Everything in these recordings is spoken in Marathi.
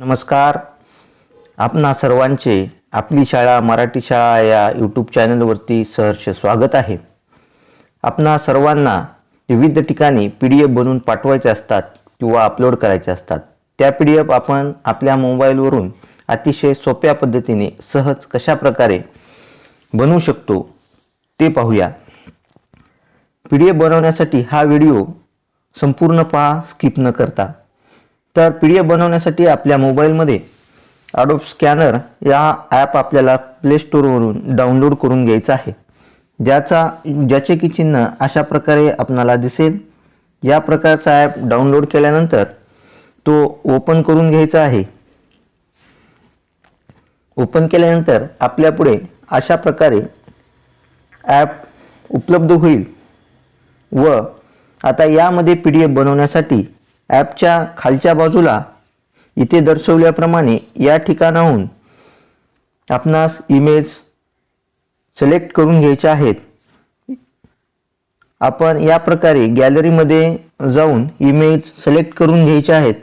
नमस्कार. आपणा सर्वांचे आपली शाळा मराठी शाळा या यूट्यूब चॅनलवरती सहर्ष स्वागत आहे. आपणा सर्वांना विविध ठिकाणी पी डी एफ बनवून पाठवायचे असतात किंवा अपलोड करायचे असतात. त्या पी डी एफ आपण आपल्या मोबाईलवरून अतिशय सोप्या पद्धतीने सहज कशा प्रकारे बनवू शकतो ते पाहूया. पी डी एफ बनवण्यासाठी हा व्हिडिओ संपूर्ण पहा स्किप न करता. तर पी डी एफ बनवण्यासाठी आपल्या मोबाईलमध्ये अडोब स्कॅनर या ॲप आपल्याला प्ले स्टोरवरून डाउनलोड करून घ्यायचा आहे. ज्याचा ज्याचे की चिन्ह अशा प्रकारे आपणाला दिसेल. या प्रकारचा ॲप डाउनलोड केल्यानंतर तो ओपन करून घ्यायचा आहे. ओपन केल्यानंतर आपल्यापुढे अशा प्रकारे ॲप उपलब्ध होईल. व आता यामध्ये पी डी एफ बनवण्यासाठी ॲपच्या खालच्या बाजूला इथे दर्शवल्याप्रमाणे या ठिकाणाहून आपणास इमेज सिलेक्ट करून घ्यायचे आहेत. आपण या प्रकारे गॅलरीमध्ये जाऊन इमेज सिलेक्ट करून घ्यायचे आहेत.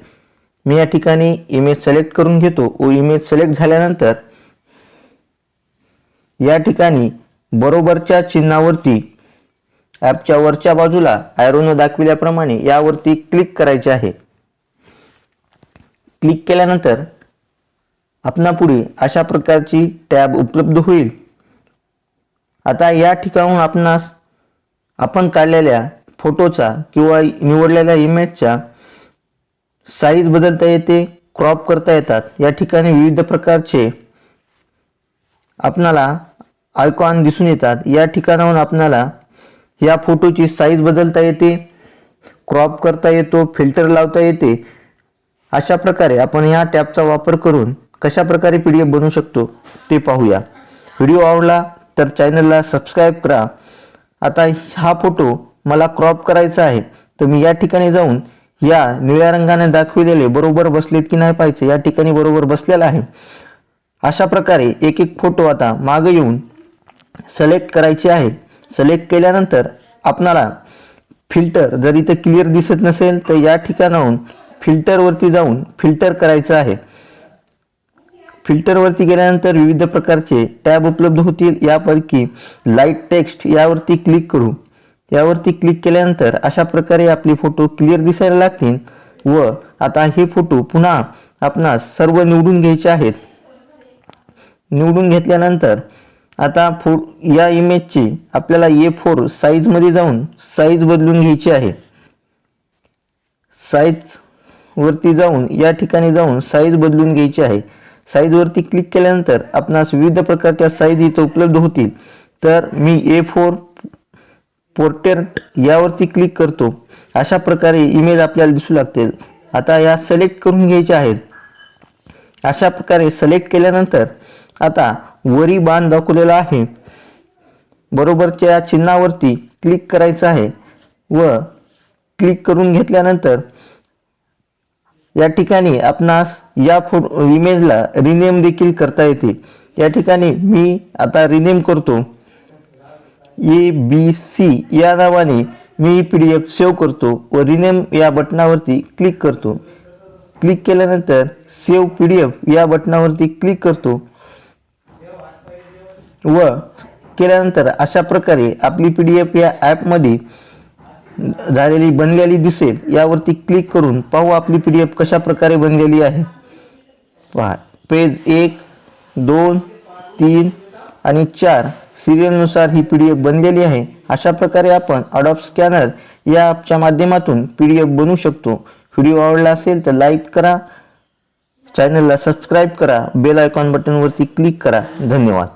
मी या ठिकाणी इमेज सिलेक्ट करून घेतो. व इमेज सिलेक्ट झाल्यानंतर या ठिकाणी बरोबरच्या चिन्हावरती ॲपच्या वरच्या बाजूला ॲरोनं दाखविल्याप्रमाणे यावरती क्लिक करायचे आहे. क्लिक केल्यानंतर आपणापुढे अशा प्रकारची टॅब उपलब्ध होईल. आता या ठिकाणून आपणास आपण काढलेल्या फोटोचा किंवा निवडलेल्या इमेजच्या साईज बदलता येते क्रॉप करता येतात. या ठिकाणी विविध प्रकारचे आपणाला आयकॉन दिसून येतात. या ठिकाणाहून आपणाला या फोटोची साईज बदलता येते क्रॉप करता येतो फिल्टर लावता येते. अशा प्रकारे आपण या टॅबचा वापर करून कशा प्रकारे पी डी एफ बनवू शकतो ते पाहूया. व्हिडिओ आवडला तर चॅनलला सबस्क्राईब करा. आता हा फोटो मला क्रॉप करायचा आहे तर मी या ठिकाणी जाऊन या निळ्या रंगाने दाखविलेले बरोबर बसलेत की नाही पाहिजे या ठिकाणी बरोबर बसलेला आहे. अशा प्रकारे एक एक फोटो आता मागे येऊन सिलेक्ट करायचे आहे सिलेक्ट केल्यानंतर आपणाला फिल्टर जर इथं क्लिअर दिसत नसेल तर या ठिकाणाहून फिल्टरवरती जाऊन फिल्टर करायचं आहे. फिल्टरवरती गेल्यानंतर विविध प्रकारचे टॅब उपलब्ध होतील. यापैकी लाइट टेक्स्ट यावरती क्लिक करू. यावरती क्लिक केल्यानंतर अशा प्रकारे आपले फोटो क्लिअर दिसायला लागतील व आता हे फोटो पुन्हा आपणास सर्व निवडून घ्यायचे आहेत. निवडून घेतल्यानंतर आता फो या इमेजची आपल्याला ए फोर साईजमध्ये जाऊन साईज बदलून घ्यायची आहे. साईजवरती जाऊन या ठिकाणी जाऊन साईज बदलून घ्यायची आहे. साईजवरती क्लिक केल्यानंतर आपणास विविध प्रकारच्या साईज इथं उपलब्ध होतील. तर मी ए फोर पोर्ट्रेट यावरती क्लिक करतो. अशा प्रकारे इमेज आपल्याला दिसू लागतील. आता या सिलेक्ट करून घ्यायच्या आहेत. अशा प्रकारे सिलेक्ट केल्यानंतर आता वरी बाण दाखवलेला आहे. बरोबरच्या चिन्हावरती क्लिक करायचं आहे व क्लिक करून घेतल्यानंतर या ठिकाणी आपणास या फो इमेजला रिनेम देखील करता येते. या ठिकाणी मी आता रिनेम करतो. ए बी सी या नावाने मी पी डी एफ सेव्ह करतो व रिनेम या बटनावरती क्लिक करतो. क्लिक केल्यानंतर सेव्ह पी डी एफ या बटनावरती क्लिक करतो व केल्यानंतर अशा प्रकारे आपली पी डी एफ या ॲपमध्ये झालेली बनलेली दिसेल यावरती क्लिक करून पाहू आपली पी डी एफ कशा प्रकारे बनलेली आहे. पहा पेज एक दोन तीन आणि चार सिरियलनुसार ही पी डी एफ बनलेली आहे. अशा प्रकारे आपण अडॉप स्कॅनर या ॲपच्या माध्यमातून पी डी एफ बनवू शकतो. व्हिडिओ आवडला असेल तर लाईक करा चॅनलला सबस्क्राईब करा बेल आयकॉन बटनवरती क्लिक करा. धन्यवाद.